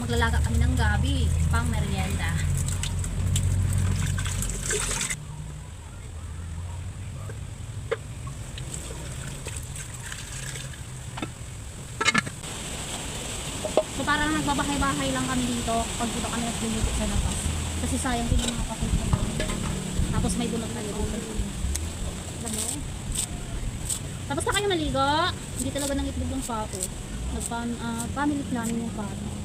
maglalaga kami ng gabi, pang merienda. So parang nagbabahay-bahay lang kami dito pag dito kami nagluluto sa labas. Kasi sayang din yung mga pakulo. Tapos may bunot. Alam mo? Tapos na kayo maligo. Hindi talaga nang itlog yung pato. Nagpan, ah, family planning yung pato.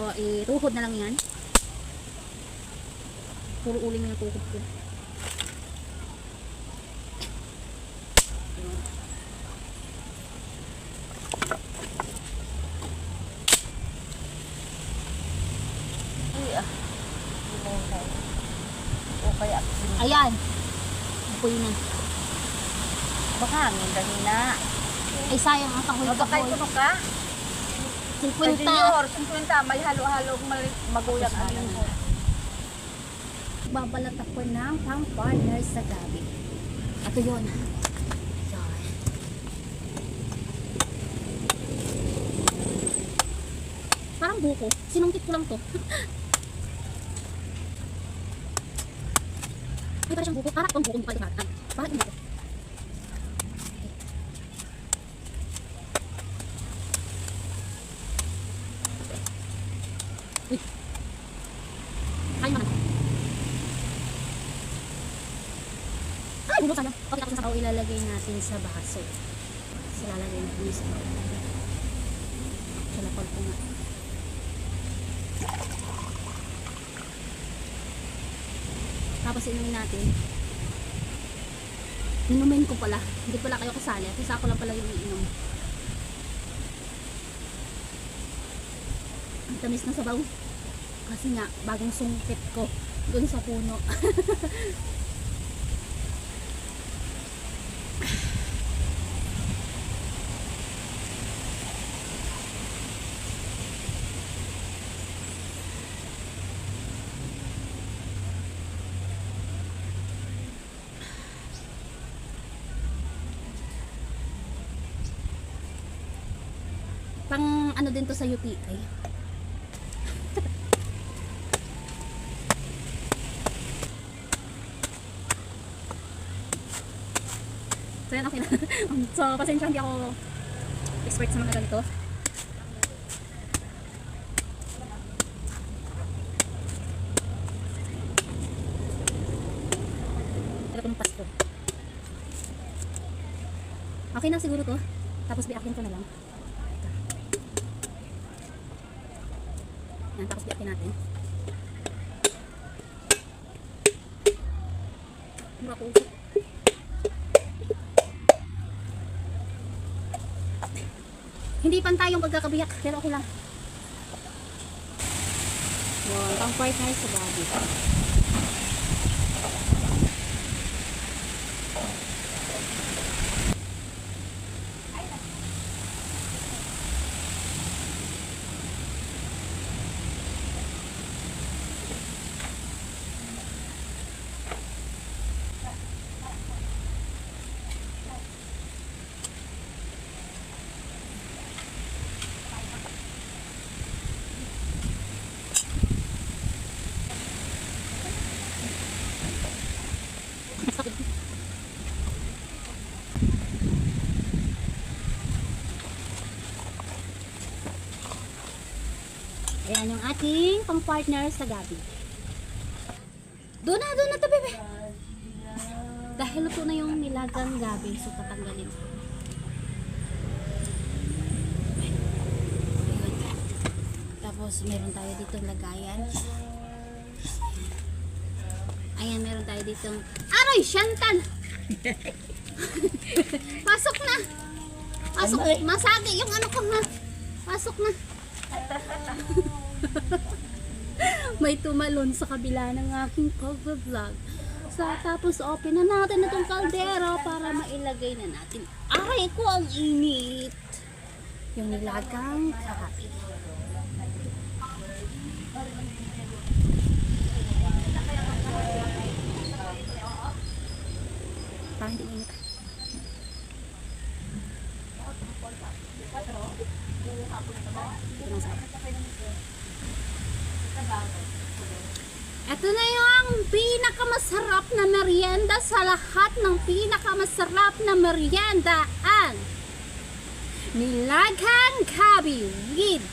So, ituhod na lang yan. Puro uling na yung tuhod ko. Ayan. Apoy na. baka hangin dali na. Ay, sayang ang kahoy O baka kahoy. ito ka? 50. Junior, 50, may halo-halo maguyang alin mo. Babalat ako ng pang partner sa gabi. Ito yun. Parang buko. Sinungkit ko lang to. Ay, parang siyang buko. Parang itong buko mo pala. Parang itong buko. Bubog sana. Okay, sa ilalagay natin sa baso. Tapos ilalagay natin sa baso. Salapag ko nga. Tapos inumin natin. Inumin ko pala. Hindi pala kayo kasali. Kasi ako lang pala yung iinom. Ang tamis na sabaw. Kasi nga, bagong sungkit ko dun sa puno. Pang ano din to sa UTI. So yan, okay na. So, pasensya hindi ako expert sa mga ganito. Okay na siguro to. Tapos biakin ko na lang. Yan, tapos biakin natin. Mura ko. Hindi pantay yung pagkakabiyak, pero okay lang. Yun, pang partner sa body. Ayan yung ating pang partner sa gabi. Doon na, doon na to, bebe. Dahil luto na yung nilagang gabi, so tatanggalin. Ayun. Tapos meron tayo dito lagayan. Ayan, meron tayo dito. Aray, Chantal! Pasok na! Pasok, masagi yung ano ko ha. Pasok na. May tumalon sa kabila ng aking cover vlog. So, tapos open na natin itong kaldero para mailagay na natin. Aray ko, ang init! yung nilagang kahabi. Parang init. Ito na yung pinakamasarap na merienda sa lahat ng pinakamasarap na meriendaan. Nilagang gabi with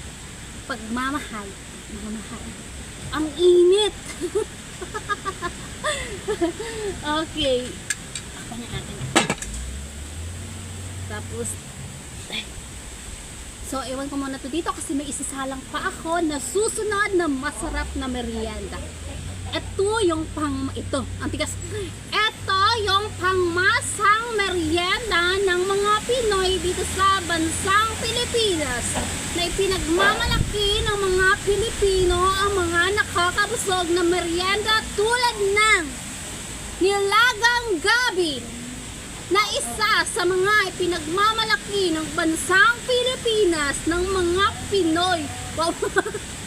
pagmamahal. Pagmamahal. Ang init. okay. Ako na natin. Tapos, So, ewan ko muna to dito kasi may isasalang pa ako na susunod na masarap na merienda. Ito yung pang, ito, ang tigas. Ito yung pangmasang merienda ng mga Pinoy dito sa bansang Pilipinas na ipinagmamalaki ng mga Pilipino ang mga nakakabusog na merienda tulad ng nilagang gabi na isa sa mga ipinagmamalaki ng bansang Pilipinas ng mga Pinoy. Wow.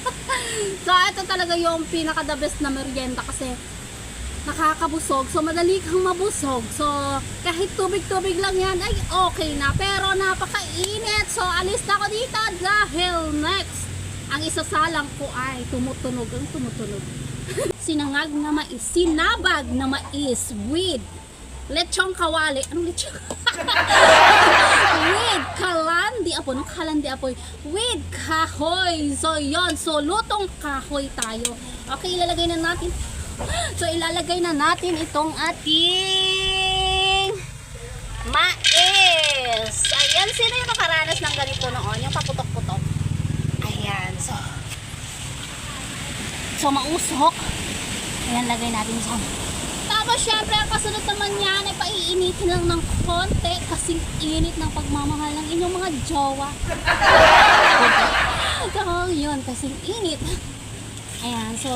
so, ito talaga yung pinaka-the best na merienda kasi nakakabusog. So, madali kang mabusog. So, kahit tubig-tubig lang yan, ay okay na. Pero napakainit. So, alis na ako dito dahil next, ang isasalang ko ay tumutunog. Ang tumutunog. Sinangag na mais. Sinabag na mais with lechong kawali. Anong lechong? with kalandi apoy. Anong kalandi apoy? With kahoy. So, yon So, lutong kahoy tayo. Okay, ilalagay na natin. So, ilalagay na natin itong ating mais. Ayan, sino yung nakaranas ng ganito noon? Yung paputok-putok. Ayan, so. So, mausok. Ayan, lagay natin dyan. Tapos, syempre, ang kasunod naman yan ay paiinitin lang ng konti kasing init ng pagmamahal ng inyong mga jowa. so, yun, kasing init. Ayan, so,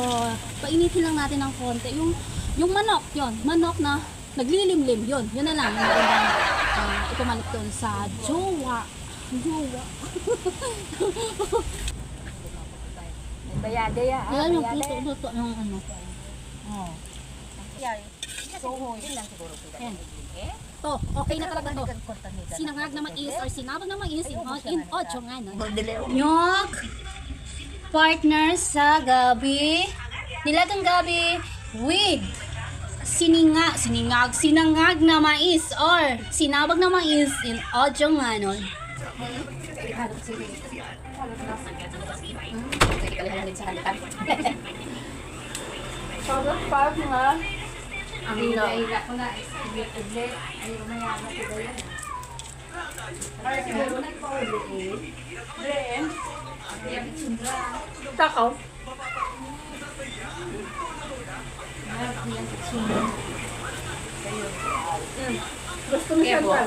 painitin lang natin ng konti. Yung, yung manok, yun, manok na naglilimlim, yun, yun na lang. Yung magandang uh, ipamalik doon sa jowa. Jowa. Bayade ya. Yan yung puto, puto, yung ano. Oh. Yan. So, yun lang siguro. Ayan. To, okay na talaga to. Sinangag na mais or sinabag na mais in, in ocho nga no. Nyok, partner sa gabi, nilagang gabi with sininga, siningag, sinangag na mais or sinabag na mais in ocho nga. Parang parang nga. Ang Hila ko na. Iglit-iglit. Ay, umayama ko ba yan? Siguro nagpa-ulit. Then, Takaw. Gusto mo siya ba?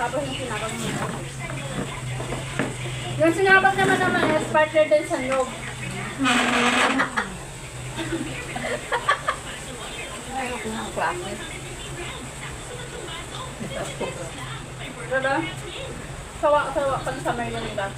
Tapos yung sinabag mo. Yung sinabag naman naman is partner din sa loob. Diba? Sawa-sawa ka sa Merlin ba?